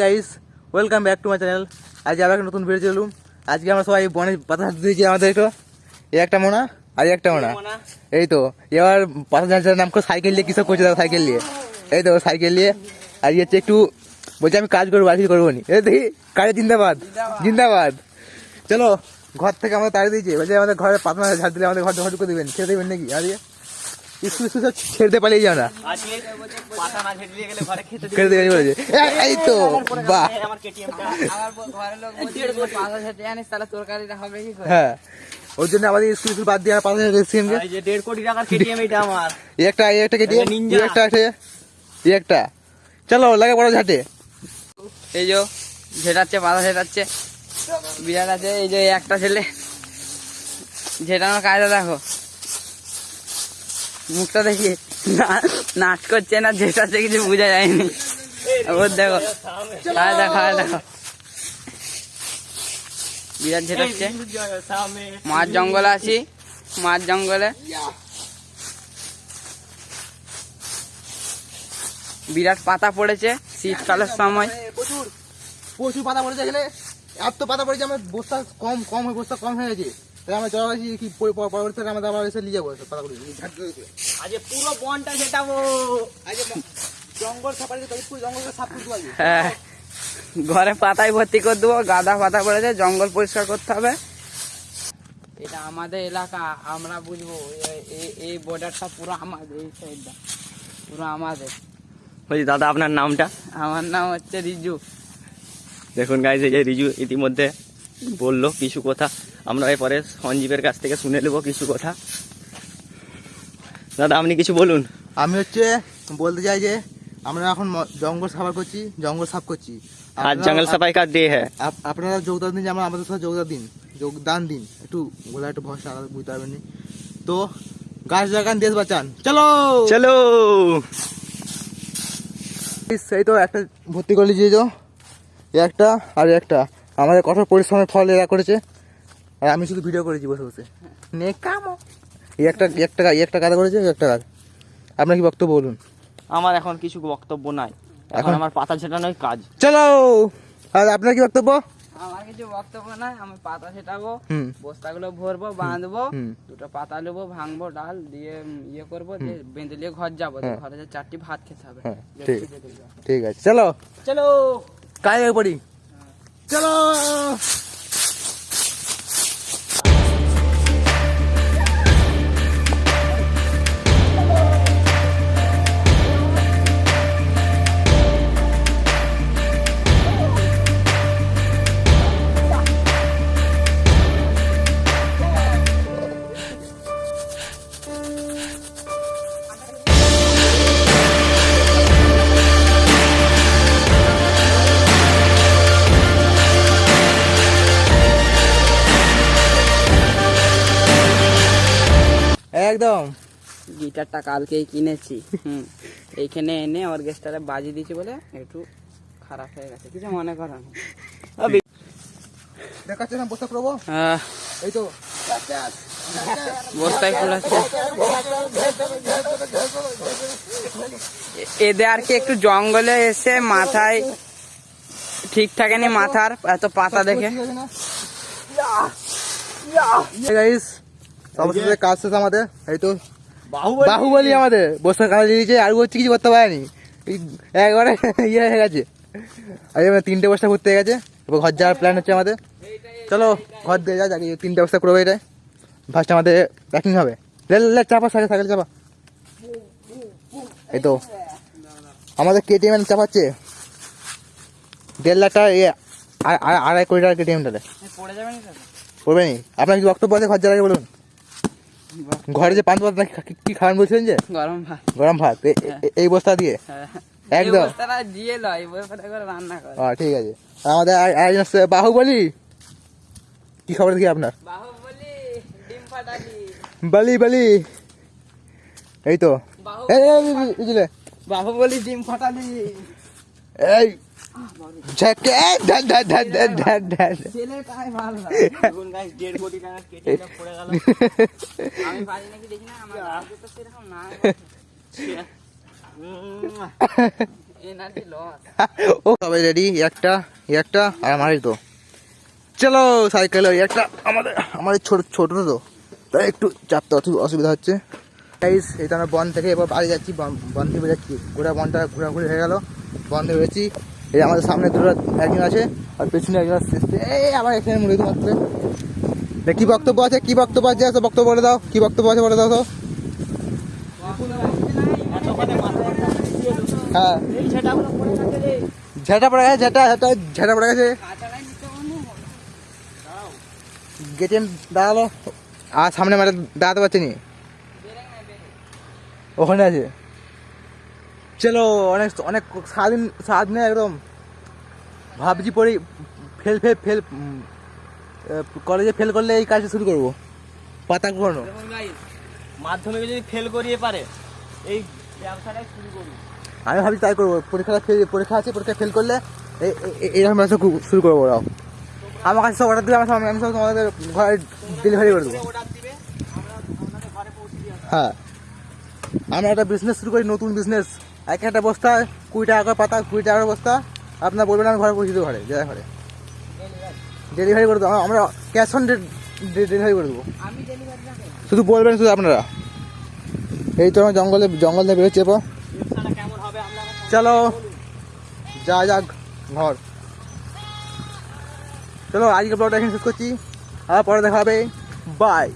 Guys welcome back to my channel আজকে আবার একটা নতুন ভিডিও চলুন আজকে আমরা সবাই বনে পাতা ঝাড়তে দিয়েছি আমাদের একটু এই একটা মোনা আর এই একটা মোনা। এই তো এবার পাতা ঝাড়টার নাম করে সাইকেল নিয়ে কিসব করছে সাইকেল নিয়ে। এই তো সাইকেল নিয়ে। আর ইয়ে হচ্ছে একটু বলছি আমি কাজ করব আর কিছু করব নি। এই দেখি কাজে জিন্দাবাদ। জিন্দাবাদ। চলো ঘর থেকে আমাদের তাড়িয়ে দিয়েছে। বলছে আমাদের ঘরে পাতা ঝাড় দিলে আমাদের ঘর ঘর করে দেবেন। ছেড়ে দেবেন নাকি? আর ইয়ে স্কুল স্কুল সব ছেড়ে পালিয়ে যাও না। আজকে পাতা না ঝেড়ে গেলে ঘরে খেতে দেবেন বলেছে এই- এই তো বাহ। হ্যাঁ ওর জন্য আমাদের স্কুল স্কুল বাদ দিয়ে আমরা পাশে রেখেছি দেড় কোটি টাকার কেটিএম এটা আমার। একটা একটা আছে। একটা। চলো লাগে বড় ঝাটে। এই যে ঝেটাচ্ছে পাতা ঝেটাচ্ছে। বিরাট আছে এই যে একটা ছেলে। ঝেটানোর কাজটা দেখো। মুখটা দেখি। নাচ করছে না ঝেটাচ্ছে কিছু বোঝা যায়নি। ওর দেখো। খায় দেখো খায় দেখো। বিরাট ঝেটাচ্ছে। মাছ জঙ্গলে আছি। মাছ জঙ্গলে। বিরাট পাতা পড়েছে শীতকালের সময়। প্রচুর প্রচুর পাতা পড়েছে এত পাতা পড়েছে, আমার বস্তা কম কম হয়ে, বস্তা কম হয়ে গেছে। আমরা চলা কি পরে- পরে- পরবর্তীতে আমাদের আবার এসে নিয়ে যাব পাতাগুলো। পুরো বনটা আজকে জঙ্গল সাফারি পুরো জঙ্গলকে সাফ করতে পারবি হ্যাঁ। ঘরে পাতায় ভর্তি করে দেবো গাদা পাতা পড়েছে জঙ্গল পরিষ্কার করতে হবে। এটা আমাদের এলাকা আমরা বুঝব এই বর্ডারটা পুরো আমাদের এই সাইডটা পুরো আমাদের। বলছি দাদা আপনার নামটা? আমার নাম হচ্ছে রিজু। দেখুন গাইজ এই যে রিজু ইতিমধ্যে বলল কিছু কথা। আমরা এরপরে সঞ্জীবের কাছ থেকে শুনে নেব কিছু কথা। দাদা আপনি কিছু বলুন। আমি হচ্ছে বলতে চাই যে আমরা এখন জঙ্গল সাফার করছি জঙ্গল সাফ করছি। আর জঙ্গল সাফাই কাজ দিয়ে হ্যাঁ। আপনারা যোগদান দিন আমরা আমাদের সাথে যোগদান দিন। যোগদান দিন। একটু বলে একটু ভরসা আলাদা বুঝতে পারবেন তো গাছ লাগান দেশ বাঁচান। চলো! চলো! সেই তো একটা ভর্তি করে দিয়ে একটা আর একটা। আমাদের কঠোর পরিশ্রমের ফল এরা করেছে। আর আমি শুধু ভিডিও করেছি বসে বসে। নে কামো এই একটা একটা একটা কাজ করেছে একটা কাজ আপনার কি বক্তব্য বলুন? আমার এখন কিছু বক্তব্য নাই। এখন আমার পাতা ছেটানোই কাজ। চলো! আর আপনার কি বক্তব্য? আমার কিছু বক্তব্য নাই আমি পাতা ছেটাবো বস্তাগুলো ভরবো বাঁধবো দুটো পাতা নেব ভাঙবো ডাল দিয়ে ইয়ে করব দিয়ে বেঁধে নিয়ে ঘর যাব হ্যাঁ। ঘরে যে চারটি ভাত খেতে হবে। হ্যাঁ। ঠিক আছে চলো। চলো! কাজে পড়ি। চলো একদম। গিটারটা কালকেই কিনেছি হুম। এইখানে এনে অর্কেস্ট্রারে বাজিয়ে দিয়েছি বলে একটু খারাপ হয়ে গেছে কিছু মনে করো না। দেখাচ্ছে না বসে করব আহ, এই তো। বস্তায় ফুল আছে। এদের আর কি একটু জঙ্গলে এসে মাথায় ঠিক থাকেনি মাথার এত পাতা দেখে। গাইস অবশেষে কাজ শেষ আমাদের। এই তো বাহুবলী। আমাদের। বসে কাজ দিয়েছে আর হচ্ছে কিছু করতে পারেনি। এই একবারে ইয়ে হয়ে গেছে। আর এবার তিনটে বস্তা ঘুরতে গেছে এবার ঘর যাওয়ার প্ল্যান হচ্ছে আমাদের। চলো ঘর দিয়ে যা যাকে তিনটে বস্তা করব এটা ফার্স্ট আমাদের প্যাকিং হবে। লে লে, চাপা সাইকেল সাইকেল চাপা। এই তো। আমাদের কেটিএম চাপাচ্ছে। দেড় লাখ টাকা ইয়ে আড়াই কোটি টাকা কেটিএমটাতে পড়ে যাবে না। আপনার কি বক্তব্য আছে ঘর যাওয়ার আগে বলুন? ঘরে যে পান পাত কি- কি খাবেন বলছিলেন যে গরম ভাত গরম ভাত এই বস্তা দিয়ে হ্যাঁ। একদম। দিয়ে লয় এই বস্তাটা করে রান্না করে ও ঠিক আছে আমাদের আরেকজন আসছে বাহুবলি কি খবর দেখি আপনার বাহুবলি ডিম ফাটালি বলি বলি এই তো বাহুবলি ডিম ফাটালি এই আমার ও সবাই রেডি একটা একটা আর আমারই তো। চলো সাইকেল ওই একটা। আমাদের আমাদের ছোট ছোট তো তাই একটু চাপতে অসু- অসুবিধা হচ্ছে। গাইস এই তো আমরা বন থেকে এবার বাড়ি যাচ্ছি বন বন থেকে যাচ্ছি গোটা বনটা ঘোরাঘুরি হয়ে গেল। বন থেকে বেরোচ্ছি। এই আমাদের সামনে দুটো একজন আছে, আর পেছনে একজন এই আবার এখানে তো মাত্র কি বক্তব্য আছে, কি বক্তব্য আছে? তো বক্তব্য বলে দাও। কি বক্তব্য আছে বলে দাও তো হ্যাঁ। পড়ে গেছে পড়ে গেছে। আর সামনে পারছে ওখানে আছে। চলো অনেক অনেক সারাদিন সারাদিনে একদম। ভাবছি পড়ি ফেল ফেল ফেল কলেজে ফেল করলে এই কাজটা শুরু করব। পাতা ঘোরানো। মাধ্যমিকে যদি ফেল করিয়ে পারে এই ব্যবসাটাই শুরু করুন। আমি ভাবছি তাই করব। পরীক্ষা ফেল পরীক্ষা আছে পরীক্ষা ফেল করলে এই- এই- এইরকম ব্যবসা শুরু করব ওরাও। আমার কাছে সব অর্ডার দিবে আমার সব আমি সব তোমাদের ঘরে ডেলিভারি করে দেবো। হ্যাঁ। আমরা একটা বিজনেস শুরু করি নতুন বিজনেস এক একটা বস্তা, কুড়ি টাকা করে পাতা, কুড়ি টাকা করে বস্তা। আপনার বলবেন আমি ঘরে পৌঁছে দেবো ঘরে যা ঘরে। ডেলিভারি করে দেবো, আমরা- ক্যাশ অন ডেলিভারি করে দেবো। শুধু বলবেন শুধু আপনারা। এই তো আমরা জঙ্গলে, জঙ্গল দিয়ে বেরোচ্ছে এরপর। চলো, যা যাক, ঘর। চলো আজকে ব্লগটা এখানে শেষ করছি। আর পরে দেখা হবে। বাই